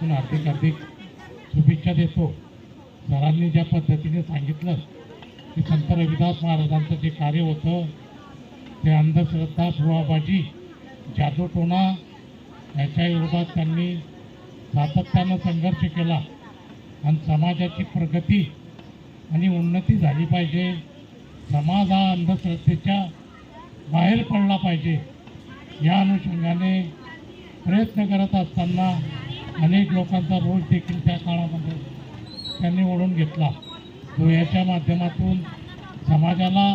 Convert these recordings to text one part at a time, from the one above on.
पण हार्दिक हार्दिक शुभेच्छा देतो. सरांनी ज्या पद्धतीने सांगितलं की संत रविदास महाराजांचं जे कार्य होतं ते अंधश्रद्धा भुवाबाजी जादूटोणा याच्या विरोधात त्यांनी सातत्यानं संघर्ष केला. आणि समाजाची प्रगती आणि उन्नती झाली पाहिजे. समाज हा अंधश्रद्धेच्या बाहेर पडला पाहिजे. या अनुषंगाने प्रयत्न करत असताना अनेक लोकांचा रोल देखील त्या काळामध्ये त्यांनी ओढून घेतला. तो याच्या माध्यमातून समाजाला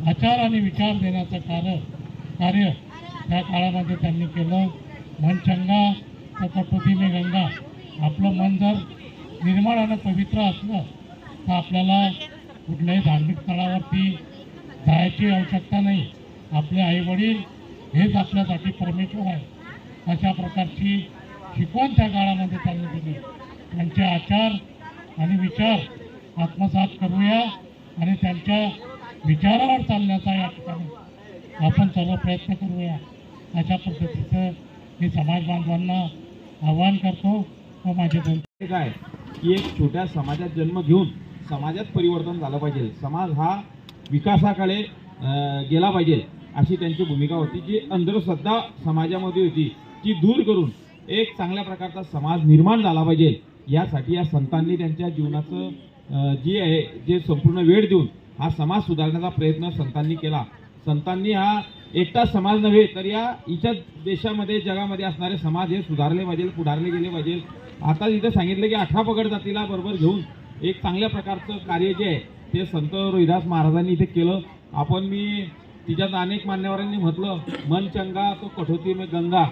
आचार आणि विचार देण्याचं कार्य कार्य त्या काळामध्ये त्यांनी केलं. मन चंगा तर कटोती गंगा आपलं मन जर निर्मळ आणि पवित्र असलं तर आपल्याला कुठल्याही धार्मिक स्थळावरती जायची आवश्यकता नाही. आपले आईवडील हेच आपल्यासाठी परमेश्वर आहे अशा प्रकारची शिकवण त्या काळामध्ये त्यांनी दिली. त्यांचे आचार आणि विचार आत्मसात करूया आणि त्यांच्या विचारावर चालण्याचा या ठिकाणी आपण सर्व प्रयत्न करूया. अशा पद्धतीचं मी समाज बांधवांना आवाहन करतो व माझे दोन काय की एक छोट्या समाजात जन्म घेऊन समाजात परिवर्तन झालं पाहिजे. समाज हा विकासाकडे गेला पाहिजे अशी त्यांची भूमिका होती जी अंधश्रद्धा समाजामध्ये होती ती दूर करून एक चांगल्या प्रकारचा समाज निर्माण झाला पाहिजे. यासाठी या संतांनी त्यांच्या जीवनाचं जी आहे जे संपूर्ण वेळ देऊन हा समाज सुधारण्याचा प्रयत्न संतांनी केला. संतांनी हा एकटा समाज नव्हे तर या इतर देशामध्ये जगामध्ये असणारे समाज हे सुधारले पाहिजे पुढारले गेले पाहिजे. आता इथं सांगितलं की अठरा पगड जातीला बरोबर घेऊन एक चांगल्या प्रकारचं कार्य जे आहे ते संत रोहिदास महाराजांनी इथे केलं. आपण मी तिच्यात अनेक मान्यवरांनी म्हटलं मन चंगा तो कठोती में गंगा.